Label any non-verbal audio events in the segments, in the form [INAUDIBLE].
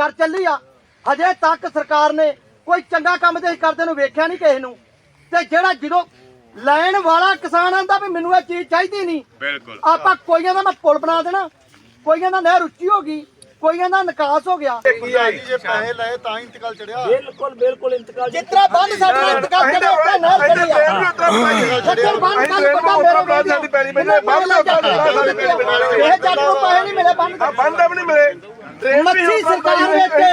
ਕਰ ਚੱਲੀ ਆ ਹਜੇ ਤੱਕ ਸਰਕਾਰ ਨੇ ਕੋਈ ਚੰਗਾ ਕੰਮ ਤੇ ਕਰਦੇ ਨੂੰ ਵੇਖਿਆ ਨਹੀਂ ਕਿਸੇ ਨੂੰ ਤੇ ਜਿਹੜਾ ਜਦੋਂ ਲੈਣ ਵਾਲਾ ਕਿਸਾਨ ਆਂਦਾ ਵੀ ਮੈਨੂੰ ਇਹ ਚੀਜ਼ ਚਾਹੀਦੀ ਨਹੀਂ ਬਿਲਕੁਲ ਆਪਾਂ ਕੋਈਆਂ ਦਾ ਮੈਂ ਪੁਲ ਬਣਾ ਦੇਣਾ ਕੋਈਆਂ ਦਾ ਨਹਿਰ ਉੱਚੀ ਹੋ ਗਈ ਕੋਈਆਂ ਦਾ ਨਿਕਾਸ ਹੋ ਗਿਆ ਜੇ ਪੈਸੇ ਲਏ ਤਾਂ ਹੀ ਇੰਤਕਾਲ ਚੜਿਆ ਬਿਲਕੁਲ ਬਿਲਕੁਲ ਇੰਤਕਾਲ ਜਿੱਤਰਾ ਬੰਦ ਸਾਡਾ ਇੰਤਕਾਲ ਕਰੇ ਉੱਥੇ ਨਹਿਰ ਚੜੀ ਆ ਜਿੱਤਰ ਬੰਦ ਬੰਦ ਬੰਦਾ ਮੇਰੇ ਸਾਡੀ ਪੈਲੀ ਬਣੇ ਬੰਦ ਇਹ ਜੱਟ ਨੂੰ ਪੈਸੇ ਨਹੀਂ ਮਿਲੇ ਬੰਦ ਬੰਦਾ ਵੀ ਨਹੀਂ ਮਿਲੇ ਮੱਛੀ ਸਰਕਾਰ ਵਿੱਚ ਤੇ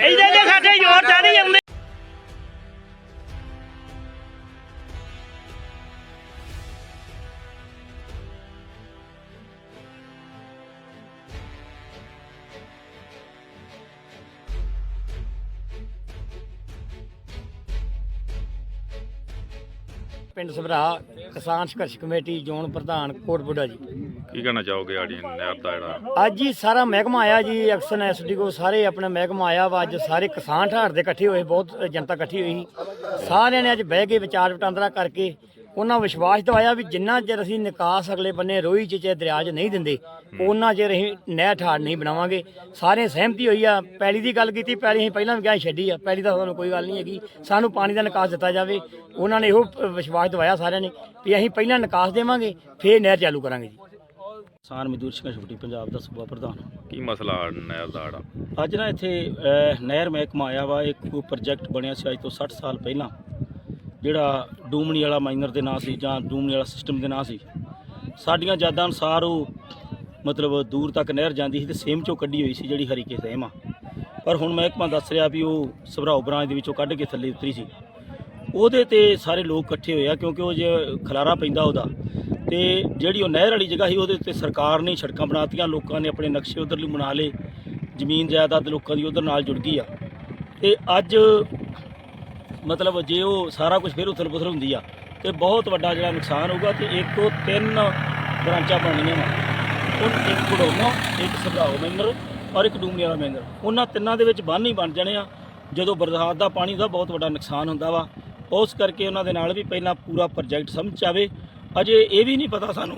ਇਹਦੇ ਜੇ ਸਾਡੇ ਜ਼ੋਰ ਤਾਂ ਨਹੀਂ ਆਉਂਦੇ। ਪਿੰਡ ਸਭਰਾ ਕਿਸਾਨ ਸੰਘਰਸ਼ ਕਮੇਟੀ ਜ਼ੋਨ ਪ੍ਰਧਾਨ ਕੋਟਬੁੱਢਾ ਜੀ। ਕੀ ਕਹਿਣਾ ਚਾਹੋਗੇ ਆੜੀ ਨਹਿਰ ਦਾ ਜਿਹੜਾ? ਅੱਜ ਹੀ ਸਾਰਾ ਮਹਿਕਮਾ ਆਇਆ ਜੀ ਐਕਸ਼ਨ ਐਸਡੀਓ ਸਾਰੇ ਆਪਣਾ ਮਹਿਕਮਾ ਆਇਆ ਵਾ। ਅੱਜ ਸਾਰੇ ਕਿਸਾਨ ਠਾੜ ਦੇ ਇਕੱਠੇ ਹੋਏ ਬਹੁਤ ਜਨਤਾ ਇਕੱਠੀ ਹੋਈ ਸੀ। ਸਾਰਿਆਂ ਨੇ ਅੱਜ ਬਹਿ ਕੇ ਵਿਚਾਰ ਵਟਾਂਦਰਾ ਕਰਕੇ ਉਹਨਾਂ ਵਿਸ਼ਵਾਸ ਦਿਵਾਇਆ ਵੀ ਜਿੰਨਾ ਚਿਰ ਅਸੀਂ ਨਿਕਾਸ ਅਗਲੇ ਬੰਨੇ ਰੋਈ ਚ ਦਰਿਆ 'ਚ ਨਹੀਂ ਦਿੰਦੇ ਉਹਨਾਂ ਚਿਰ ਅਸੀਂ ਨਹਿਰ ਠਾੜ ਨਹੀਂ ਬਣਾਵਾਂਗੇ। ਸਾਰੇ ਸਹਿਮਤੀ ਹੋਈ ਆ ਪੈਲੀ ਦੀ ਗੱਲ ਕੀਤੀ ਪੈਲੀ ਅਸੀਂ ਪਹਿਲਾਂ ਵੀ ਕਿਹਾ ਛੱਡੀ ਆ ਪੈਲੀ ਦਾ ਸਾਨੂੰ ਕੋਈ ਗੱਲ ਨਹੀਂ ਹੈਗੀ। ਸਾਨੂੰ ਪਾਣੀ ਦਾ ਨਿਕਾਸ ਦਿੱਤਾ ਜਾਵੇ ਉਹਨਾਂ ਨੇ ਇਹੋ ਵਿਸ਼ਵਾਸ ਦਿਵਾਇਆ ਸਾਰਿਆਂ ਨੇ ਵੀ ਅਸੀਂ ਪਹਿਲਾਂ ਨਿਕਾਸ ਦੇਵਾਂਗੇ ਫੇਰ ਨਹਿਰ ਚਾਲੂ ਕਰਾਂਗੇ ਜੀ। ਕਿਸਾਨ ਮਜ਼ਦੂਰ ਸੰਘਰਸ਼ ਕਮੇਟੀ ਪੰਜਾਬ ਦਾ ਸੂਬਾ ਪ੍ਰਧਾਨ। ਕੀ ਮਸਲਾ ਨਹਿਰ ਦਾ ਅੱਜ ਨਾ ਇੱਥੇ ਨਹਿਰ ਮਹਿਕਮਾ ਆਇਆ ਵਾ ਇੱਕ ਪ੍ਰੋਜੈਕਟ ਬਣਿਆ ਸੀ ਅੱਜ ਤੋਂ 60 ਸਾਲ ਪਹਿਲਾਂ। ਜਿਹੜਾ ਡੂਮਣੀ ਵਾਲਾ ਮਾਈਨਰ ਦੇ ਨਾਂ ਸੀ ਜਾਂ ਡੂਮਣੀ ਵਾਲਾ ਸਿਸਟਮ ਦੇ ਨਾਂ ਸੀ, ਸਾਡੀਆਂ ਯਾਦਾਂ ਅਨੁਸਾਰ ਉਹ ਮਤਲਬ ਦੂਰ ਤੱਕ ਨਹਿਰ ਜਾਂਦੀ ਸੀ ਤੇ ਸੇਮ ਚੋਂ ਕੱਢੀ ਹੋਈ ਸੀ ਜਿਹੜੀ ਹਰੀਕੇ ਸੇਮ ਆ। ਪਰ ਹੁਣ ਮਹਿਕਮਾ ਦੱਸ ਰਿਹਾ ਵੀ ਉਹ ਸਭਰਾਓ ਬ੍ਰਾਂਚ ਦੇ ਵਿੱਚੋਂ ਕੱਢ ਕੇ ਥੱਲੇ ਉਤਰੀ ਸੀ। ਉਹਦੇ ਤੇ ਸਾਰੇ ਲੋਕ ਇਕੱਠੇ ਹੋਏ ਆ ਕਿਉਂਕਿ ਉਹ ਜੇ ਖਲਾਰਾ ਪੈਂਦਾ ਉਹਦਾ। ਤੇ ਜਿਹੜੀ ਉਹ ਨਹਿਰ ਵਾਲੀ ਜਗ੍ਹਾ ਸੀ, ਉਹਦੇ ਉੱਤੇ ਸਰਕਾਰ ਨੇ ਸੜਕਾਂ ਬਣਾਤੀਆਂ, ਲੋਕਾਂ ਨੇ ਆਪਣੇ ਨਕਸ਼ੇ ਉਧਰਲੀ ਬਣਾ ਲਏ, ਜ਼ਮੀਨ ਜਾਇਦਾਦ ਲੋਕਾਂ ਦੀ ਉਧਰ ਨਾਲ ਜੁੜ ਗਈ ਆ। ਤੇ ਅੱਜ ਮਤਲਬ ਜੇ ਉਹ ਸਾਰਾ ਕੁਝ ਫਿਰ ਉਥਲ ਪੁਥਲ ਹੁੰਦੀ ਆ, ਤੇ ਬਹੁਤ ਵੱਡਾ ਜਿਹੜਾ ਨੁਕਸਾਨ ਹੋਊਗਾ ਤੇ ਇੱਕ ਤੋਂ ਤਿੰਨ ਬ੍ਰਾਂਚਾਂ ਬਣਨੀਆਂ ਵਾ। ਉਹ ਇੱਕ ਘੜੋਮਾ ਇੱਕ ਸਭਰਾਓ ਮੈਂਬਰ ਔਰ ਇੱਕ ਡੂਮਣੀ ਵਾਲਾ ਮੈਂਬਰ। ਉਹਨਾਂ ਤਿੰਨਾਂ ਦੇ ਵਿੱਚ ਬੰਨ ਹੀ ਬਣ ਜਾਣੇ ਆ। ਜਦੋਂ ਬਰਸਾਤ ਦਾ ਪਾਣੀ ਦਾ ਬਹੁਤ ਵੱਡਾ ਨੁਕਸਾਨ ਹੁੰਦਾ ਵਾ। ਉਸ ਕਰਕੇ ਉਹਨਾਂ ਦੇ ਨਾਲ ਵੀ ਪਹਿਲਾਂ ਪੂਰਾ ਪ੍ਰੋਜੈਕਟ ਸਮਝ ਆਵੇ ਅਜੇ ਇਹ ਵੀ ਨਹੀਂ ਪਤਾ ਸਾਨੂੰ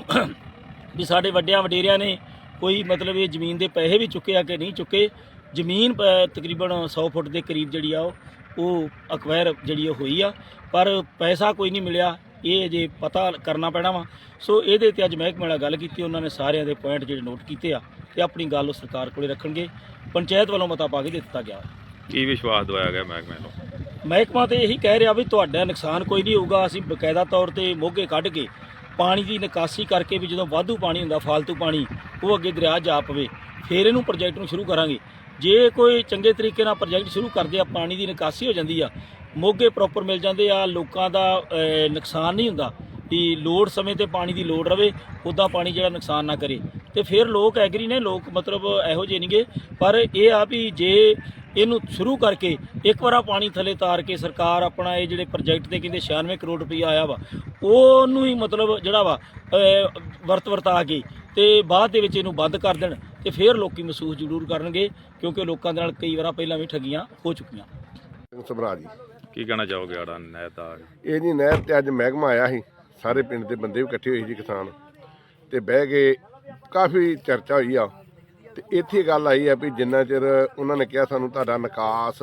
ਵੀ ਸਾਡੇ ਵੱਡਿਆਂ ਵਡੇਰਿਆਂ ਨੇ ਕੋਈ ਮਤਲਬ ਇਹ ਜ਼ਮੀਨ ਦੇ ਪੈਸੇ ਵੀ ਚੁੱਕੇ ਆ ਕਿ ਨਹੀਂ ਚੁੱਕੇ। ਜ਼ਮੀਨ ਤਕਰੀਬਨ 100 ਫੁੱਟ ਦੇ ਕਰੀਬ ਜਿਹੜੀ ਆ ਉਹ ਉਹ ਅਕਵਾਇਰ ਜਿਹੜੀ ਉਹ ਹੋਈ ਆ ਪਰ ਪੈਸਾ ਕੋਈ ਨਹੀਂ ਮਿਲਿਆ ਇਹ ਜੇ ਪਤਾ ਕਰਨਾ ਪੈਣਾ ਵਾ। ਸੋ ਇਹਦੇ ਤੇ ਅੱਜ ਮਹਿਕਮੇ ਨਾਲ ਗੱਲ ਕੀਤੀ ਉਹਨਾਂ ਨੇ ਸਾਰਿਆਂ ਦੇ ਪੁਆਇੰਟ ਜਿਹੜੇ ਨੋਟ ਕੀਤੇ ਆ ਤੇ ਆਪਣੀ ਗੱਲ ਉਹ ਸਰਕਾਰ ਕੋਲੇ ਰੱਖਣਗੇ। ਪੰਚਾਇਤ ਵੱਲੋਂ ਮਤਾ ਪਾ ਕੇ ਦਿੱਤਾ ਗਿਆ। ਕੀ ਵਿਸ਼ਵਾਸ ਦਵਾਇਆ ਗਿਆ ਮਹਿਕਮੇ ਨੂੰ ਮਹਿਕਮਾ ਤੇ ਇਹੀ ਕਹਿ ਰਿਹਾ ਵੀ ਤੁਹਾਡਾ ਨੁਕਸਾਨ ਕੋਈ ਨਹੀਂ ਹੋਊਗਾ ਅਸੀਂ ਬਕਾਇਦਾ ਤੌਰ ਤੇ ਮੋਗੇ ਕੱਢ ਕੇ ਪਾਣੀ ਦੀ ਨਿਕਾਸੀ ਕਰਕੇ ਵੀ ਜਦੋਂ ਵਾਧੂ ਪਾਣੀ ਹੁੰਦਾ ਫालतू ਪਾਣੀ ਉਹ ਅੱਗੇ ਦਰਿਆ ਜਾ ਪਵੇ ਫਿਰ ਇਹਨੂੰ ਪ੍ਰੋਜੈਕਟ ਨੂੰ ਸ਼ੁਰੂ ਕਰਾਂਗੇ। ਜੇ ਕੋਈ ਚੰਗੇ ਤਰੀਕੇ ਨਾਲ ਪ੍ਰੋਜੈਕਟ ਸ਼ੁਰੂ ਕਰਦੇ ਆ, ਪਾਣੀ ਦੀ ਨਿਕਾਸੀ ਹੋ ਜਾਂਦੀ ਆ, ਮੋਗੇ ਪ੍ਰੋਪਰ ਮਿਲ ਜਾਂਦੇ ਆ, ਲੋਕਾਂ ਦਾ ਨੁਕਸਾਨ ਨਹੀਂ ਹੁੰਦਾ ਵੀ ਲੋੜ ਸਮੇਂ ਤੇ ਪਾਣੀ ਦੀ ਲੋੜ ਰਵੇ ਉਦਾਂ ਪਾਣੀ ਜਿਹੜਾ ਨੁਕਸਾਨ ਨਾ ਕਰੇ। ਤੇ ਫਿਰ ਲੋਕ ਐਗਰੀ ਨੇ, ਲੋਕ ਮਤਲਬ ਇਹੋ ਜਿਹੇ ਨਹੀਂਗੇ, ਪਰ ਇਹ ਆ ਵੀ ਜੇ ਇਹਨੂੰ ਸ਼ੁਰੂ ਕਰਕੇ ਇੱਕ ਵਾਰਾ ਪਾਣੀ ਥੱਲੇ ਤਾਰ ਕੇ ਸਰਕਾਰ ਆਪਣਾ ਇਹ ਜਿਹੜੇ ਪ੍ਰੋਜੈਕਟ ਤੇ ਕਹਿੰਦੇ 96 ਕਰੋੜ ਰੁਪਈਆ ਆਇਆ ਵਾ, ਉਹਨੂੰ ਹੀ ਮਤਲਬ ਜਿਹੜਾ ਵਾ ਵਰਤ ਵਰਤਾ ਕੇ ਤੇ ਬਾਅਦ ਦੇ ਵਿੱਚ ਇਹਨੂੰ ਬੰਦ ਕਰ ਦੇਣ। ਤੇ ਫਿਰ ਲੋਕੀ ਮਹਿਸੂਸ ਜ਼ਰੂਰ ਕਰਨਗੇ ਕਿਉਂਕਿ ਲੋਕਾਂ ਦੇ ਨਾਲ ਕਈ ਵਾਰਾਂ ਪਹਿਲਾਂ ਵੀ ਠੱਗੀਆਂ ਹੋ ਚੁੱਕੀਆਂ। ਸਭਰਾ ਜੀ। ਕੀ ਕਹਿਣਾ ਚਾਹੋਗੇ ਆੜਾ ਨਹਿਰ ਦਾ? ਇਹ ਜੀ ਨਹਿਰ ਤੇ ਅੱਜ ਮਹਿਕਮਾ ਆਇਆ ਸੀ ਸਾਰੇ ਪਿੰਡ ਦੇ ਬੰਦੇ ਵੀ ਇਕੱਠੇ ਹੋਏ ਸੀ ਕਿਸਾਨ। ਤੇ ਬਹਿ ਕੇ ਕਾਫੀ ਚਰਚਾ ਹੋਈ ਆ। ਤੇ ਇੱਥੇ ਗੱਲ ਆਈ ਆ ਵੀ ਜਿੰਨਾ ਚਿਰ ਉਹਨਾਂ ਨੇ ਕਿਹਾ ਸਾਨੂੰ ਤੁਹਾਡਾ ਨਿਕਾਸ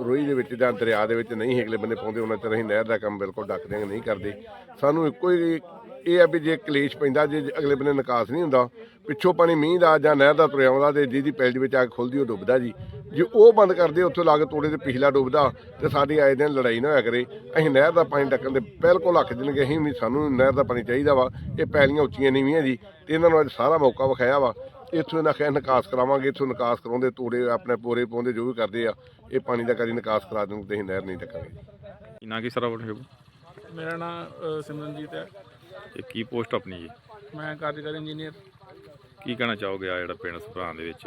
ਰੋਈ ਦੇ ਵਿੱਚ ਜਾਂ ਦਰਿਆ ਦੇ ਵਿੱਚ ਨਹੀਂ ਅਗਲੇ ਬੰਨੇ ਪਾਉਂਦੇ ਉਹਨਾਂ ਚਿਰ ਅਸੀਂ ਨਹਿਰ ਦਾ ਕੰਮ ਬਿਲਕੁਲ ਡੱਕ ਦਿਆਂਗੇ ਨਹੀਂ ਕਰਦੇ। ਸਾਨੂੰ ਇੱਕੋ ਹੀ ਇਹ ਆ ਵੀ ਜੇ ਕਲੇਸ਼ ਪੈਂਦਾ ਜੇ ਅਗਲੇ ਬੰਨੇ ਨਿਕਾਸ ਨਹੀਂ ਹੁੰਦਾ ਪਿੱਛੋਂ ਪਾਣੀ ਮੀਂਹ ਦਾ ਜਾਂ ਨਹਿਰ ਦਾ ਤੁਰਿਆ ਆਉਂਦਾ ਤੇ ਜਿਹਦੀ ਪੈਲੀ ਵਿੱਚ ਆ ਕੇ ਖੁੱਲਦੀ ਉਹ ਡੁੱਬਦਾ ਜੀ। ਜੇ ਉਹ ਬੰਦ ਕਰਦੇ ਉੱਥੋਂ ਲਾਗ ਤੋੜੇ ਤੇ ਪਿਛਲਾ ਡੁੱਬਦਾ ਤੇ ਸਾਡੀ ਆਏ ਦਿਨ ਲੜਾਈ ਨਾ ਹੋਇਆ ਕਰੇ। ਅਸੀਂ ਨਹਿਰ ਦਾ ਪਾਣੀ ਡੱਕਣ ਦੇ ਬਿਲਕੁਲ ਹੱਕ ਦੇਣਗੇ ਅਸੀਂ ਵੀ ਸਾਨੂੰ ਨਹਿਰ ਦਾ ਪਾਣੀ ਚਾਹੀਦਾ ਵਾ। ਇਹ ਪੈਲੀਆਂ ਉੱਚੀਆਂ ਨੀਵੀਆਂ ਜੀ ਤੇ ਇਹਨਾਂ ਨੂੰ ਅੱਜ ਸਾਰਾ ਮੌਕਾ ਵਿਖਾਇਆ ਵਾ। ਇੱਥੋਂ ਇਹਨਾਂ ਖੈ ਨਿਕਾਸ ਕਰਾਵਾਂਗੇ ਇੱਥੋਂ ਨਿਕਾਸ ਕਰਾਉਂਦੇ ਤੋੜੇ ਆਪਣੇ ਪੋਰੇ ਪਾਉਂਦੇ ਜੋ ਵੀ ਕਰਦੇ ਆ ਇਹ ਪਾਣੀ ਦਾ ਕਦੀ ਨਿਕਾਸ ਕਰਾ ਦੇਣ ਤੇ ਅਸੀਂ ਨਹਿਰ ਨਹੀਂ ਡੱਕਾਂਗੇ। ਕੀ ਨਾ ਕੀ ਸਰਾ ਬਠੇ ਮੇਰਾ ਨਾਮ ਸਿਮਰਨਜੀਤ ਹੈ। ਇਹ ਕੀ ਪੋਸਟ ਆਪਣੀ ਜੀ? ਮੈਂ ਕਾਰਜਕਾਰੀ ਇੰਜੀਨੀਅਰ। ਕੀ ਕਹਿਣਾ ਚਾਹੋਗੇ ਆ ਜਿਹੜਾ ਪਿੰਡ ਸਭਰਾਂ ਦੇ ਵਿੱਚ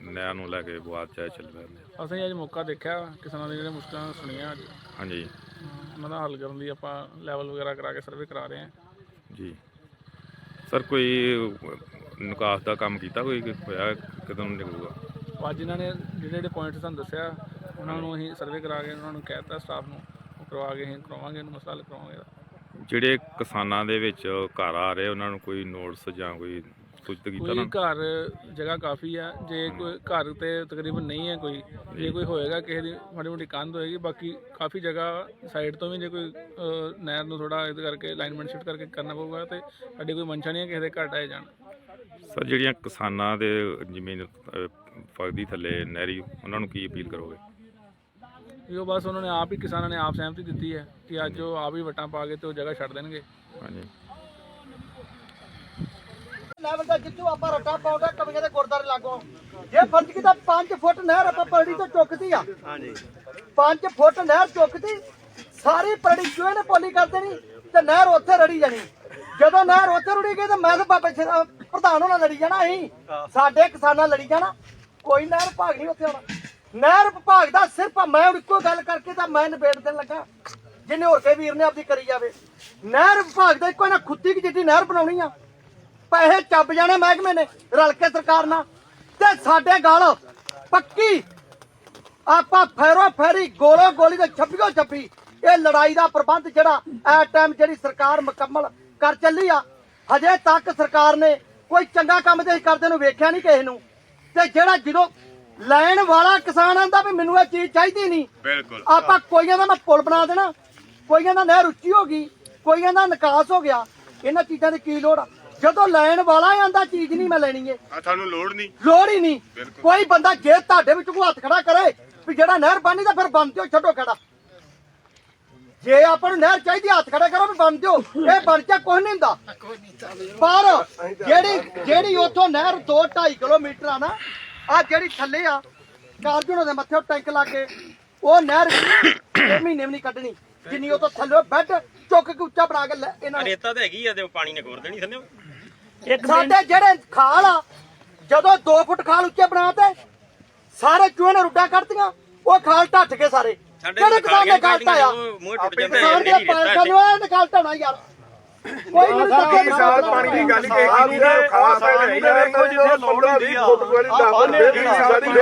ਨਹਿਰ ਨੂੰ ਲੈ ਕੇ ਬਾਤ ਚਾਹ ਚੱਲ ਰਿਹਾ ਹੈ ਅਸੀਂ ਅੱਜ ਮੌਕਾ ਦੇਖਿਆ ਕਿਸਾਨਾਂ ਦੀਆਂ ਜਿਹੜੀਆਂ ਮੁਸ਼ਕਲਾਂ ਸੁਣੀਆਂ ਅੱਜ। ਹਾਂਜੀ। ਉਹਨਾਂ ਦਾ ਹੱਲ ਕਰਨ ਲਈ ਆਪਾਂ ਲੈਵਲ ਵਗੈਰਾ ਕਰਾ ਕੇ ਸਰਵੇ ਕਰਾ ਰਹੇ ਹਾਂ। ਜੀ। ਸਰ ਕੋਈ ਨਿਕਾਸ ਦਾ ਕੰਮ ਕੀਤਾ ਕੋਈ ਹੋਇਆ ਕਦੋਂ ਨਿਕਲੂਗਾ? ਅੱਜ ਇਹਨਾਂ ਨੇ ਜਿਹੜੇ ਜਿਹੜੇ ਪੁਆਇੰਟ ਤੁਹਾਨੂੰ ਦੱਸਿਆ ਉਹਨਾਂ ਨੂੰ ਅਸੀਂ ਸਰਵੇ ਕਰਾ ਕੇ ਉਹਨਾਂ ਨੂੰ ਕਹਿ ਦਿੱਤਾ ਸਟਾਫ ਨੂੰ। ਕਰਵਾ ਕੇ ਅਸੀਂ ਕਰਵਾਵਾਂਗੇ ਇਹਨੂੰ ਮਸਲਾ ਹੱਲ ਕਰਵਾਵਾਂਗੇ। ਜਿਹੜੇ ਕਿਸਾਨਾਂ ਦੇ ਵਿੱਚ ਘਰ ਆ ਰਹੇ ਉਹਨਾਂ ਨੂੰ ਕੋਈ ਨੋਟਿਸ ਜਾਂ ਕੋਈ ਸੂਚਿਤ ਕੀਤਾ ਕੋਈ ਨਾ? ਘਰ ਜਗ੍ਹਾ ਕਾਫੀ ਆ। ਜੇ ਕੋਈ ਘਰ ਤੇ ਤਕਰੀਬਨ ਨਹੀਂ ਹੈ ਕੋਈ ਜੇ ਕੋਈ ਹੋਏਗਾ ਕਿਸੇ ਦੀ ਮਾੜੀ ਮੋਟੀ ਕੰਧ ਹੋਏਗੀ ਬਾਕੀ ਕਾਫੀ ਜਗ੍ਹਾ ਸਾਈਡ ਤੋਂ ਵੀ ਜੇ ਕੋਈ ਅਹ, ਨਹਿਰ ਨੂੰ ਥੋੜਾ ਇਹਦੇ ਕਰਕੇ ਅਲਾਈਨਮੈਂਟ ਸ਼ਿਫਟ ਕਰਕੇ ਕਰਨਾ ਪਊਗਾ ਤੇ ਸਾਡੀ ਕੋਈ ਮਨਸ਼ਾ ਨਹੀਂ ਹੈ ਕਿਸੇ ਦੇ ਘਟ ਆਏ ਜਾਣ। ਸਰ ਜਿਹੜੀਆਂ ਕਿਸਾਨਾਂ ਦੇ ਜ਼ਮੀਨ ਅਹ, ਫਗਦੀ ਥੱਲੇ ਨਹਿਰੀ ਉਹਨਾਂ ਨੂੰ ਕੀ ਅਪੀਲ ਕਰੋਗੇ? ਵੀ ਉਹ ਬਸ ਉਹਨਾਂ ਨੇ ਆਪ ਹੀ ਕਿਸਾਨਾਂ ਨੇ ਆਪ ਸਹਿਮਤੀ ਦਿੱਤੀ ਹੈ ਕਿ ਅੱਜ ਉਹ ਆਪ ਹੀ ਵਟਾਂ ਪਾ ਕੇ ਤੇ ਉਹ ਜਗ੍ਹਾ ਛੱਡ ਦੇਣਗੇ। ਹਾਂਜੀ। ਲੈਵਲ ਦਾ ਜਿੱਥੋਂ ਆਪਾਂ ਰੱਟਾ ਪਾਉਂਦਾ ਕਮੀਆਂ ਦੇ ਗੁਰਦਾਰੇ ਲਾਗੋਂ। ਜੇ ਫਰਜ਼ ਕੀਤਾ 5 ਫੁੱਟ ਨਹਿਰ ਆਪਾਂ ਪਰੜੀ ਤੋਂ ਚੁੱਕਦੀ ਆ। ਹਾਂਜੀ। 5 ਫੁੱਟ ਨਹਿਰ ਚੁੱਕਦੀ ਸਾਰੀ ਪਰੜੀ ਚੋਏ ਨੇ ਪੋਲੀ ਕਰ ਦੇਣੀ ਤੇ ਨਹਿਰ ਉੱਥੇ ਰੜੀ ਜਾਣੀ। ਜਦੋਂ ਨਹਿਰ ਉੱਥੇ ਰੁੜੀ ਗਈ ਤੇ ਮੈਂ ਤੇ ਬਾਬੇ ਪ੍ਰਧਾਨ ਹੋਣਾ ਲੜੀ ਜਾਣਾ ਅਸੀਂ। ਸਾਡੇ ਕਿਸਾਨਾਂ ਲੜੀ ਜਾਣਾ ਕੋਈ ਨਹਿਰ ਵਿਭਾਗ ਨਹੀਂ ਉੱਥੇ ਆਉਣਾ। ਨਹਿਰ ਵਿਭਾਗ ਦਾ ਸਿਰਫ ਮੈਂ ਹੁਣ ਇੱਕੋ ਗੱਲ ਕਰਕੇ ਤਾਂ ਮੈਂ ਨਿਬੇੜ ਦੇਣ ਲੱਗਾ। ਜਿੰਨੇ ਹੋਰ ਕੇ ਵੀਰ ਨੇ ਆਪਦੀ ਕਰੀ ਜਾਵੇ। ਨਹਿਰ ਵਿਭਾਗ ਦਾ ਇੱਕੋ ਨਾ ਖੁੱਤੀ ਜਿੱਡੀ ਨਹਿਰ ਬਣਾਉਣੀ ਆ। ਪੈਸੇ ਚੱਬ ਜਾਣੇ ਮਹਿਕਮੇ ਨੇ, ਰਲ ਕੇ ਸਰਕਾਰ ਨਾਲ। ਤੇ ਸਾਡੇ ਗਾਲ ਪੱਕੀ। ਆਪਾਂ ਫੈਰੋ ਫੈਰੀ, ਗੋਲੋ ਗੋਲੀ ਦੇ ਛੱਪੀਓ ਛੱਪੀ ਇਹ ਲੜਾਈ ਦਾ ਪ੍ਰਬੰਧ ਜਿਹੜਾ ਐ ਟਾਈਮ ਜਿਹੜੀ ਸਰਕਾਰ ਮੁਕੰਮਲ ਕਰ ਚੱਲੀ ਆ। ਹਜੇ ਤੱਕ ਸਰਕਾਰ ਨੇ ਕੋਈ ਚੰਗਾ ਕੰਮ ਤੇ ਕਰਦੇ ਨੂੰ ਵੇਖਿਆ ਨਹੀਂ ਕਿਸੇ ਨੂੰ। ਤੇ ਜਿਹੜਾ ਜਦੋਂ ਲੈਣ ਵਾਲਾ ਕਿਸਾਨ ਆਂਦਾ ਵੀ ਮੈਨੂੰ ਇਹ ਚੀਜ਼ ਚਾਹੀਦੀ ਨਹੀਂ। ਬਿਲਕੁਲ। ਆਪਾਂ ਕੋਈਆਂ ਦਾ ਮੈਂ ਪੁਲ ਬਣਾ ਦੇਣਾ। ਕੋਈਆਂ ਦਾ ਨਹਿਰ ਉੱਚੀ ਹੋ ਗਈ ਕੋਈਆਂ ਦਾ ਨਿਕਾਸ ਹੋ ਗਿਆ। ਇਹਨਾਂ ਚੀਜ਼ਾਂ ਦੀ ਕੀ ਲੋੜ ਆ? ਜਦੋਂ ਲੈਣ ਵਾਲਾ ਆਂਦਾ ਚੀਜ਼ ਨਹੀਂ ਮੈਂ ਲੈਣੀ ਏ। ਆ ਤੁਹਾਨੂੰ ਲੋੜ ਨਹੀਂ। ਲੋੜ ਹੀ ਨਹੀਂ। ਕੋਈ ਬੰਦਾ ਜੇ ਤੁਹਾਡੇ ਵਿੱਚ ਕੋਈ ਹੱਥ ਖੜਾ ਕਰੇ ਵੀ ਜਿਹੜਾ ਨਹਿਰ ਬੰਨੀ ਤਾਂ ਫਿਰ ਬੰਦ ਦਿਓ ਛੱਡੋ ਖੜਾ। ਜੇ ਆਪਾਂ ਨੂੰ ਨਹਿਰ ਚਾਹੀਦੀ ਹੱਥ ਖੜਾ ਕਰੋ ਵੀ ਬੰਦ ਦਿਓ। ਇਹ ਬਣ ਕੇ ਕੁਝ ਨਹੀਂ ਹੁੰਦਾ। ਪਰ ਜਿਹੜੀ ਜਿਹੜੀ ਉੱਥੋਂ ਨਹਿਰ 2 2.5 ਕਿਲੋਮੀਟਰ ਆ ਨਾ ਆ ਜਿਹੜੀ ਥੱਲੇ ਆ ਕਾਰਜੂਨ ਦੇ ਮੱਥੇ ਟੈਂਕ ਲਾ ਕੇ ਉਹ ਨਹਿਰ ਇਹ ਮਹੀਨੇ ਵੀ ਨਹੀਂ ਕੱਢਣੀ। ਜਿੰਨੀ ਉਹ ਤੋਂ ਥੱਲੇ ਬੈੱਡ ਚੁੱਕ ਕੇ ਉੱਚਾ ਬਣਾ ਕੇ ਲੈ ਇਹਨਾਂ ਨੇ। ਰੇਤਾ ਤਾਂ ਹੈਗੀ ਆ ਤੇ ਪਾਣੀ ਨੇ ਘੋਰ ਦੇਣੀ ਥੱਲੇ ਸਾਡੇ ਜਿਹੜੇ ਖਾਲ ਆ ਜਦੋਂ 2 ਫੁੱਟ ਖਾਲ ਉੱਚੇ ਬਣਾਤੇ ਸਾਰੇ ਚੂਹੇ ਨੇ ਰੁੱਡਾ ਕੱਢਤੀਆਂ ਉਹ ਖਾਲ ਢੱਠ ਕੇ ਸਾਰੇ। ਕਿਹੜੇ ਕਿਸਾਨ ਨੇ ਖਾਲ ਢਾਇਆ ਮੂੰਹ ਟੁੱਟ ਜਾਂਦਾ ਕਿਸਾਨ ਦੇ ਪੈਸੇ ਨੂੰ ਇਹਨੇ ਖਾਲ ਢਾਣਾ ਯਾਰ। ਕੋਈ ਮੈਨੂੰ ਧੱਕੇ ਸਾਲ ਪਾਣੀ ਦੀ ਗੱਲ ਕਿ ਇੰਨੀ ਦੇ ਖਾਸ ਨਹੀਂ ਦੇਖੋ ਜਦੋਂ ਲੋੜ ਹੁੰਦੀ ਆ। ਸਾਡੀ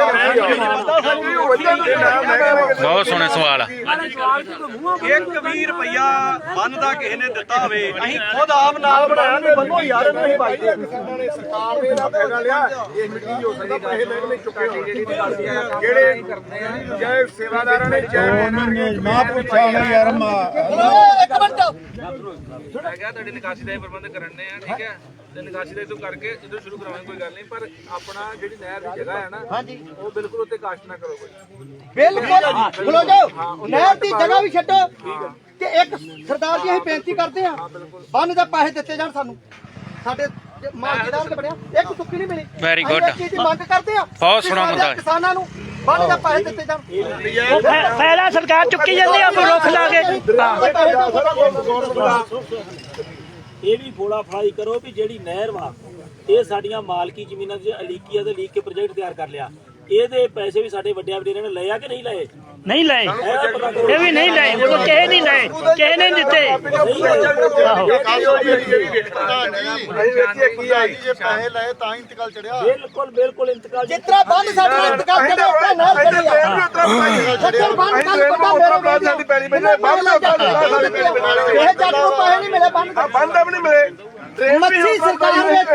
ਬਹੁਤ ਸੋਹਣੇ ਸਵਾਲ ਆ। ਇੱਕ 20 ਰੁਪਇਆ ਬੰਨ ਦਾ ਕਿਸੇ ਨੇ ਦਿੱਤਾ ਹੋਵੇ ਅਸੀਂ ਖੁਦ ਆਪ ਨਾਲ ਬਣਾਇਆ ਤੇ ਬੰਨੋ ਯਾਰ ਇਹਨੂੰ ਅਸੀਂ ਬਾਈਦੇ ਸਰਕਾਰ ਨੇ ਇਹਦਾ ਫਾਇਦਾ ਲਿਆ ਇਹ ਮਿੱਟੀ ਹੋ ਸਕਦਾ ਪੈਸੇ ਮਹਿਕਮੇ ਚੁੱਕੇ ਹੋਣ ਜਿਹੜੇ ਜੈ ਸੇਵਾਦਾਰਾਂ ਨੇ ਜੈ ਨਾ ਪੁੱਛਿਆ ਨਾ ਯਾਰ ਮਾ ਇੱਕ ਮਿੰਟ। ਮੈਂ ਕਿਹਾ ਤੁਹਾਡੀ ਨਿਕਾਸੀ ਦਾ ਇਹ ਪ੍ਰਬੰਧ ਕਰਨੇ ਆ ਠੀਕ ਹੈ? ਤੇ ਨਿਕਾਸੀ ਦਾ ਇਦੋਂ ਕਰਕੇ ਜਦੋਂ ਸ਼ੁਰੂ ਕਰਾਵਾਂਗੇ ਕੋਈ ਗੱਲ ਨਹੀਂ ਪਰ ਆਪਣਾ ਜਿਹੜੀ ਨਹਿਰ ਦੀ ਜਗ੍ਹਾ ਹੈ ਨਾ ਹਾਂਜੀ। ਉਹ ਬਿਲਕੁਲ ਉੱਤੇ ਕਾਸ਼ਟ ਨਾ ਕਰੋ ਕੋਈ। ਬਿਲਕੁਲ। ਖਲੋ ਜਾਓ। ਨਹਿਰ ਦੀ ਜਗ੍ਹਾ ਵੀ ਛੱਡੋ। ਕਿ ਇੱਕ ਸਰਦਾਰ ਜੀ ਅਸੀਂ ਬੇਨਤੀ ਕਰਦੇ ਆ ਬੰਨ ਦੇ ਪੈਸੇ ਦਿੱਤੇ ਜਾਣ ਸਾਨੂੰ। ਸਾਡੇ ਮਾਲਕੀਦਾਰ ਤੇ ਬਣਿਆ ਇੱਕ ਸੁੱਕੀ ਨਹੀਂ ਮਿਲੀ। ਚੀਜ਼ ਦੀ ਮੰਗ ਕਰਦੇ ਆ ਬਹੁਤ ਸੋਹਣਾ ਹੈ। ਕਿਸਾਨਾਂ ਨੂੰ ਬੰਨ ਦੇ ਪੈਸੇ ਦਿੱਤੇ ਜਾਣ। ਪਹਿਲਾਂ ਸਰਕਾਰ ਚੁੱਕੀ ਜਾਂਦੀ ਆ ਕੋਈ ਰੁੱਖ ਲਾ ਕੇ। ਇਹ ਵੀ ਫੋੜਾ ਫੜਾਈ ਕਰੋ ਵੀ ਜਿਹੜੀ ਨਹਿਰ ਵਾ ਇਹ ਸਾਡੀਆਂ ਮਾਲਕੀ ਜ਼ਮੀਨਾਂ 'ਚ ਅਲੀਕੀ ਆ ਤੇ ਲੀਕ ਕੇ ਪ੍ਰੋਜੈਕਟ ਤਿਆਰ ਕਰ ਲਿਆ। ਇਹਦੇ ਪੈਸੇ ਵੀ ਸਾਡੇ ਵੱਡਿਆਂ ਵਡੇਰਿਆਂ ਨੇ ਲਏ ਆ ਕਿ ਨਹੀਂ ਲਏ? ਨਹੀਂ ਲਏ ਇਹ ਵੀ ਨਹੀਂ ਲਏ ਉਹ ਕਿਸੇ ਨਹੀਂ ਲਏ ਨੇ ਨਹੀਂ ਦਿੱਤੇ ਜੇ ਪੈਸੇ ਲਏ ਤਾਂ ਹੀ ਇੰਤਕਾਲ ਚੜਿਆ ਬਿਲਕੁਲ ਬਿਲਕੁਲ ਇੰਤਕਾਲ ਜਿਤਨਾ ਬੰਨ ਸਾਡੇ ਇੰਤਕਾਲ ਕਰੇ ਉੱਤੇ ਨਹਿਰ ਚੜੀ ਆ ਸੱਚਰ ਬੰਨ ਕੱਲ ਵੱਡਾ ਮੇਰਾ ਸਾਡੀ ਪੈਲੀ ਬੰਨੇ ਬੰਨ ਇਹ ਜੱਟ ਨੂੰ ਪੈਸੇ ਨਹੀਂ ਮਿਲੇ। ਬੰਦ ਵੀ ਨਹੀਂ ਮਿਲੇ ਮੱਛੀ ਸਰਕਾਰ ਵਿੱਚ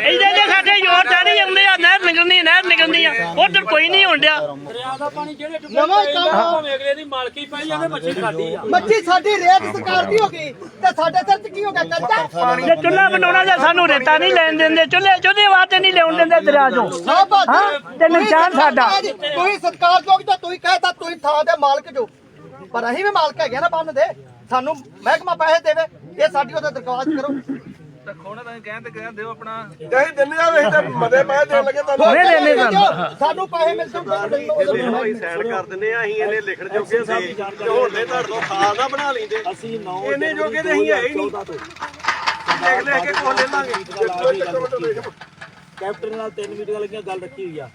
ਇਹਦੇ ਜੇ ਸਾਡੇ ਜ਼ੋਰਦਾਰੀ ਆਉਂਦੇ ਆ ਨਹਿਰ ਨਿਕਲਦੀ ਨਹਿਰ ਨਿਕਲਦੀ ਆ। ਉਧਰ ਕੋਈ ਨਹੀਂ ਹੁੰਦਿਆ ਦਰਿਆ ਦਾ ਪਾਣੀ ਜਿਹੜੇ ਨਵਾਂ ਹੀ ਕੰਮ ਅਗਲੇ ਦੀ ਮਾਲਕੀ ਪਾਈ ਜਾਂਦੇ ਮੱਛੀ ਸਾਡੀ ਆ। ਮੱਛੀ ਸਾਡੀ ਰੇਤ ਸਰਕਾਰ ਦੀ ਹੋ। ਗਈ ਤੇ ਸਾਡੇ ਸਿਰ ਕੀ ਹੋ ਗਿਆ? ਕਰਜ਼ਾ ਜੇ ਚੁੱਲ੍ਹਾ ਬਣਾਉਣਾ ਜਾਂ ਸਾਨੂੰ ਰੇਤਾ ਨਹੀਂ ਲੈਣ ਦਿੰਦੇ ਚੁੱਲ੍ਹੇ ਚੁੱਲ੍ਹੇ ਵਾਸਤੇ ਨਹੀਂ ਲਿਆਉਣ ਦਿੰਦੇ ਦਰਿਆ ਚੋਂ। ਹਾਂ। ਤੇ ਨੁਕਸਾਨ ਸਾਡਾ। ਤੁਸੀਂ ਸਤਕਾਰ ਜੋਗ ਤਾਂ ਤੁਸੀਂ ਕਹਿਤਾ ਤੁਸੀਂ ਥਾਂ ਦੇ ਮਾਲਕ ਜੋ। ਪਰ ਅਸੀਂ ਵੀ ਮਾਲਕ ਹੈਗੇ ਨਾ ਬੰਨ ਦੇ। ਸਾਨੂੰ ਮਹਿਕਮਾ ਪੈਸੇ ਦੇਵੇ ਇਹ ਸਾਡੀ ਉਹਦੇ ਦਰਖਾਸਤ ਕਰੋ। ਤਾਂ ਖੋਣਾ ਤਾਂ ਕਹਿੰਦੇ ਕਹਿੰਦੇ ਦਿਓ ਆਪਣਾ। ਅਸੀਂ ਦਿੰਨੇ ਆ ਵੇਖ ਤੇ ਮਦੇ ਮੈਂ ਦੇਣ ਲੱਗੇ ਤੁਹਾਨੂੰ। ਹੁਣੇ ਦੇਣੇ ਸਾਨੂੰ। ਸਾਨੂੰ ਪੈਸੇ ਮਿਲ ਜਾਣ ਸਾਈਡ ਕਰ ਦਿੰਨੇ ਆ ਅਸੀਂ ਇਹਨੇ ਲਿਖਣ ਜੋਗੇ ਸੀ ਤੇ ਹੁਣ ਦੇ ਤੁਹਾਡੇ ਤੋਂ ਖਾਲ ਨਾ ਬਣਾ ਲੈਂਦੇ। ਅਸੀਂ 9 ਇੰਨੇ ਜੋਗੇ ਤੇ ਅਸੀਂ ਹੈ ਹੀ ਨਹੀਂ। ਦੇਖ ਲੈ ਕੇ ਕੋਲ ਲੈ ਲਾਂਗੇ ਕੈਪਟਨ ਨਾਲ ਤਿੰਨ ਮੀਟਿੰਗਾਂ ਲੱਗੀਆਂ ਗੱਲ ਰੱਖੀ ਹੋਈ ਆ।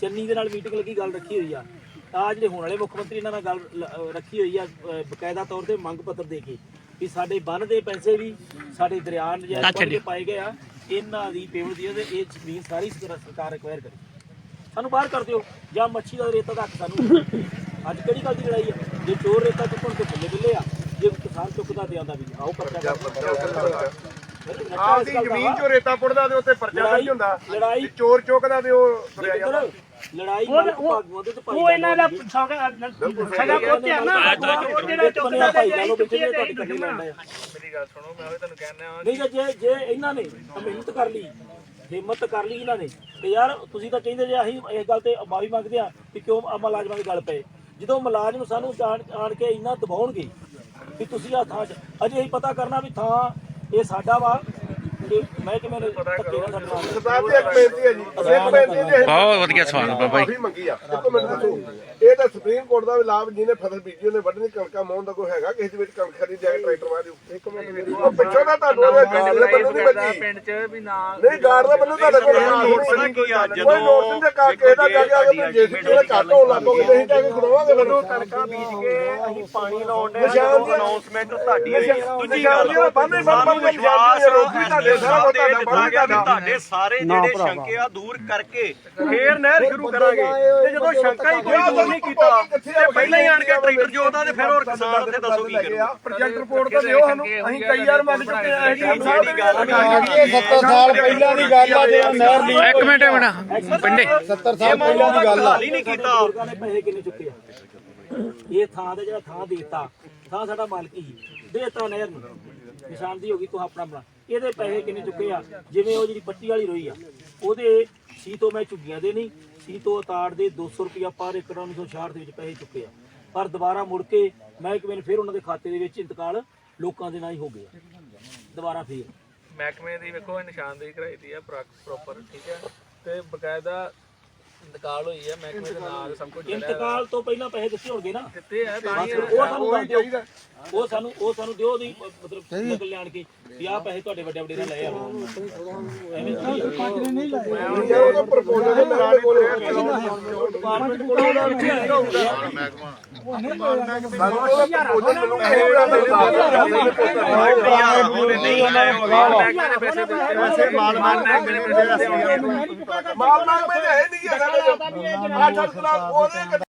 ਚੰਨੀ ਦੇ ਨਾਲ ਮੀਟਿੰਗ ਲੱਗੀ ਗੱਲ ਰੱਖੀ ਹੋਈ ਆ। ਆ ਜਿਹੜੇ ਹੋਣ ਵਾਲੇ ਮੁੱਖ ਮੰਤਰੀ ਇਹਨਾਂ ਨਾਲ ਗੱਲ ਲ- ਅਹ ਰੱਖੀ ਹੋਈ ਆ ਅਹ ਬਕਾਇਦਾ ਤੌਰ ਤੇ ਮੰਗ ਪੱਤਰ ਦੇ ਕੇ। ਵੀ ਸਾਡੇ ਬੰਨ ਦੇ ਪੈਸੇ ਵੀ ਸਾਡੇ ਦਰਿਆ ਨਜਾਇਜ਼ ਕੇ ਪਾਏ ਗਏ ਆ। ਇਹਨਾਂ ਦੀ ਪੇਮੈਂਟ ਦੀ ਤੇ ਇਹ ਜ਼ਮੀਨ ਸਾਰੀ ਸਰ- ਸਰਕਾਰ ਰਿਕਵਾਇਰ ਕਰੇ। ਸਾਨੂੰ ਬਾਹਰ ਕਰ ਦਿਓ। ਜਾਂ ਮੱਛੀ ਦਾ ਰੇਤਾ ਦਾ ਹੱਕ ਸਾਨੂੰ [LAUGHS] ਅੱਜ ਕਿਹੜੀ ਗੱਲ ਦੀ ਲੜਾਈ ਆ? ਜੇ ਚੋਰ ਰੇਤਾ ਚੁੱਕਣ ਤੇ ਬੱਲੇ ਬੱਲੇ ਆ ਜੇ ਕਿਸਾਨ ਚੁੱਕਦਾ ਤੇ ਆਂਦਾ ਵੀ ਆਓ ਪਰਚਾ ਆਪਦੀ ਜ਼ਮੀਨ ਚੋਂ ਰੇਤਾ ਪੁੱਟਦਾ ਤੇ ਉੱਤੇ ਪਰਚਾ ਦਰਜ ਹੁੰਦਾ। ਲੜਾਈ ਚੋਰ ਚੁੱਕਦਾ ਤੇ ਉਹ ਲੜਾਈ ਉਹ ਉਹ ਉਹ ਇਹਨਾਂ ਦਾ ਸਗਾ ਸਗਾ ਪੋਤਿਆ ਨਾ ਉਹ ਜਿਹੜਾ ਚੁੱਕਦਾ ਭਾਈ ਤੇ ਨਾਲੋਂ ਪਿੱਛੇ ਇੱਥੇ ਤੁਹਾਡੀ ਕੱਢੀ ਲੈਂਦਾ ਆ ਮੇਰੀ ਗੱਲ ਸੁਣੋ ਮੈਂ ਤੁਹਾਨੂੰ ਕਹਿੰਦਾ ਨਹੀਂ ਤਾਂ ਜੇ ਜੇ ਇਹਨਾਂ ਨੇ ਮਿਹਨਤ ਕਰ ਲਈ ਹਿੰਮਤ ਕਰ ਲਈ ਇਹਨਾਂ ਨੇ ਤੇ ਯਾਰ ਤੁਸੀਂ ਤਾਂ ਕਹਿੰਦੇ ਜੇ ਅਸੀਂ ਇਸ ਗੱਲ ਤੇ ਮਾਫੀ ਮੰਗਦੇ ਆ ਕਿ ਕਿਉਂ ਆ ਮੁਲਾਜ਼ਮਾਂ ਦੀ ਗੱਲ ਪਏ। ਜਦੋਂ ਮੁਲਾਜ਼ਮ ਸਾਨੂੰ ਜਾਣ ਆਣ ਕੇ ਇੰਨਾ ਦਬਾਉਣਗੇ ਵੀ ਤੁਸੀਂ ਆ ਥਾਂ 'ਚ ਅਜੇ ਅਸੀਂ ਪਤਾ ਕਰਨਾ ਵੀ ਥਾਂ ਇਹ ਸਾਡਾ ਵਾ ਕਿ ਮੈਂ ਕਿਵੇਂ ਧੱਕੇ ਨਾਲ ਸਾਡਾ ਸਰਦਾਰ ਜੀ ਇੱਕ ਬੇਨਤੀ ਹੈ ਜੀ। ਇੱਕ ਬੇਨਤੀ ਜੀ ਬਹੁਤ ਵਧੀਆ ਸਵਾਲ ਬਾਬਾ ਜੀ। ਮੰਗੀ ਆ। ਇੱਕ ਮਿੰਟ ਦੱਸੋ ਇਹ ਤਾਂ ਸੁਪਰੀਮ ਕੋਰਟ ਦਾ ਵੀ ਲਾਭ ਜਿਹਨੇ ਫਸਲ ਬੀਜੀ ਉਹਨੇ ਵੱਢਣੀ ਕਣਕਾਂ ਮੋਹਣ ਦਾ ਕੋਈ ਹੈਗਾ? ਕਿਸੇ ਦੇ ਵਿੱਚ ਕਣਕ ਖਰੀਦ ਜਾ ਕੇ ਟਰੈਕਟਰ ਦਿਓ ਇੱਕ ਮਿੰਟ ਉਹ ਪਿੱਛੋਂ ਦਾ ਤੁਹਾਨੂੰ ਉਹਦੇ ਪਿੰਡ ਦੇ ਬੰਦੇ ਨਹੀਂ ਬੱਜੀ ਪਿੰਡ 'ਚ ਵੀ ਨਾ ਨਹੀਂ ਗਾਰਡ ਦਾ ਬੰਦਾ ਤੁਹਾਡਾ ਕੋਈ ਨੋਟਿਸ ਨਹੀਂ ਕੀ ਆ ਕੋਈ ਜਦੋਂ ਨੋਟਿਸ ਦੇ ਕਾ ਕਿਸੇ ਦਾ ਜਾ ਕੇ ਆ ਕੇ ਜੇਸੀ ਜਿਹੜਾ ਘੱਟ ਹੋਣ ਲੱਗੋਗੇ ਨਹੀਂ ਜਾ ਕੇ ਖੜਵਾਵਾਂਗੇ ਮੈਨੂੰ ਕਣਕਾਂ ਬੀਜ ਕੇ ਅਸੀਂ ਪਾਣੀ ਲਾਉਣ ਦੇ ਅਨਾਉਂਸਮੈਂਟ ਤੁਹਾਡੀ ਹੋਈ ਦੂਜੀ ਗੱਲ ਦੀ ਬੰਨ੍ਹ- ਬੰਨ੍ਹ- ਸਾਨੂੰ ਬੰਨ੍ਹ- ਵਿਸ਼ਵਾਸ ਰੋਕੀ ਤੁਹਾਡੇ ਸਾਰਾ ਕੁਝ ਤੁਹਾਡਾ, ਦਿੱਤਾ ਗਿਆ ਵੀ ਤੁਹਾਡਾ। ਤੁਹਾਡੇ ਸਾਰੇ ਜਿਹੜੇ ਸ਼ੰਕੇ ਆ ਦੂਰ ਕਰਕੇ ਫੇਰ ਨਹਿਰ ਸ਼ੁਰੂ ਕਰਾਂਗੇ। ਤੇ ਜਦੋਂ ਸ਼ੰਕਾ ਹੀ ਕੋਈ ਦੂਰ ਨਹੀਂ ਕੀਤਾ ਤੇ ਪਹਿਲਾਂ ਹੀ ਆਣ ਕੇ ਟਰੈਕਟਰ ਜੋਦਾ ਤੇ ਫਿਰ ਹੋਰ ਕਿਸਾਨ ਉੱਥੇ ਦੱਸੋ ਕੀ ਕਰੂ ਪ੍ਰੋਜੈਕਟ ਰਿਪੋਰਟ ਤਾਂ ਦਿਓ ਸਾਨੂੰ। ਅਸੀਂ ਕਈ ਵਾਰ ਮੰਗ ਚੁੱਕੇ ਆ ਅਸੀਂ ਜਿਹੜੀ ਗੱਲ ਇਹ 70 ਸਾਲ ਪਹਿਲਾਂ ਦੀ ਗੱਲ ਆ ਜਿਹੜਾ ਨਹਿਰ ਦੀ ਇੱਕ ਮਿੰਟ ਮਿੰਟ। ਪਿੰਡੇ 70 ਸਾਲ ਪਹਿਲਾਂ ਦੀ ਗੱਲ ਆ। ਹੱਲ ਹੀ ਨਹੀਂ ਕੀਤਾ। ਨੇ ਪੈਸੇ ਕਿੰਨੇ ਚੁੱਕੇ ਆ ਇਹ ਥਾਂ ਦੇ ਜਿਹੜਾ ਥਾਂ ਦੇਤਾ ਥਾਂ ਸਾਡਾ ਮਾਲਕੀ ਸੀ ਦੇਤਾ ਨਹਿਰ ਨੂੰ। ਨਿਸ਼ਾਨਦੀ ਹੋ ਗਈ, ਤੂੰ ਆਪਣਾ ਬਣਾ। ਇਹਦੇ ਪੈਸੇ ਕਿੰਨੇ ਚੁੱਕੇ ਆ? ਜਿਵੇਂ ਉਹ ਜਿਹੜੀ ਪੱਟੀ ਵਾਲੀ ਰੋਈ ਆ, ਉਹਦੇ ਸੀ ਤੋਂ ਮੈਂ ਝੁੱਗੀਆਂ ਦੇ ਨਹੀਂ, ਸੀ ਤੋਂ ਉਤਾੜ ਦੇ 200 ਰੁਪਿਆ ਪਰ ਏਕੜ 1966 ਦੇ ਵਿੱਚ ਪੈਸੇ ਚੁੱਕੇ ਆ। ਪਰ ਦੁਬਾਰਾ ਮੁੜ ਕੇ ਮਹਿਕਮੇ ਨੇ ਫਿਰ ਉਹਨਾਂ ਦੇ ਖਾਤੇ ਦੇ ਵਿੱਚ ਇੰਤਕਾਲ ਲੋਕਾਂ ਦੇ ਨਾਲ ਹੀ ਹੋ ਗਿਆ। ਦੁਬਾਰਾ ਫੇਰ। ਮਹਿਕਮੇ ਦੀ ਵੇਖੋ ਇਹ ਨਿਸ਼ਾਨਦੇਹੀ ਕਰਾਈ ਦੀ ਹੈ ਪ੍ਰੋਪਰ ਠੀਕ ਹੈ ਤੇ ਬਕਾਇਦਾ ਇੰਤਕਾਲ ਹੋਈ ਹੈ ਮਹਿਕਮੇ ਦੇ ਨਾਲ ਸਭ ਕੁਝ ਇੰਤਕਾਲ ਤੋਂ ਪਹਿਲਾਂ ਪੈਸੇ ਦਿੱਤੇ ਹੋਣਗੇ ਨਾ। ਦਿੱਤੇ ਹੈ ਤਾਂ ਹੀ ਉਹ ਸਾਨੂੰ ਦੱਸ ਦਿਓ। ਉਹ ਸਾਨੂੰ ਉਹ ਸਾਨੂੰ ਦਿਓ ਦੀ ਮਤਲਬ ਨਕਲ ਲਿਆਣ ਕੇ ਵੀ ਆਹ ਪੈਸੇ ਤੁਹਾਡੇ ਵੱਡੇ ਵੱਡੇ ਨਾਲ ਲਏ ਆ। ਐਵੇਂ ਥੋੜ੍ਹੀ ਆ। ਉਹਦਾ ਪ੍ਰਪੋਜ਼ਲ ਮੇਰੇ ਕੋਲ ਡਿਪਾਰਟਮੈਂਟ ਕੋਲ ਉਹਦਾ ਕਿੱਥੇ ਹੋਊਗਾ। ਮੈਨੂੰ ਕਿਸੇ ਵੈਸੇ ਮਾਲ ਮਾਲ ਨੇ ਮੇਰੇ ਪੈਸੇ ਮਾਲ ਨਾਲ ਮੈਂ ਹੈ ਨਹੀਂ ਗਿਆ ਸਾਡੇ ਅੱਠ ਅੱਠ ਕਲਾਸ ਉਹਦੇ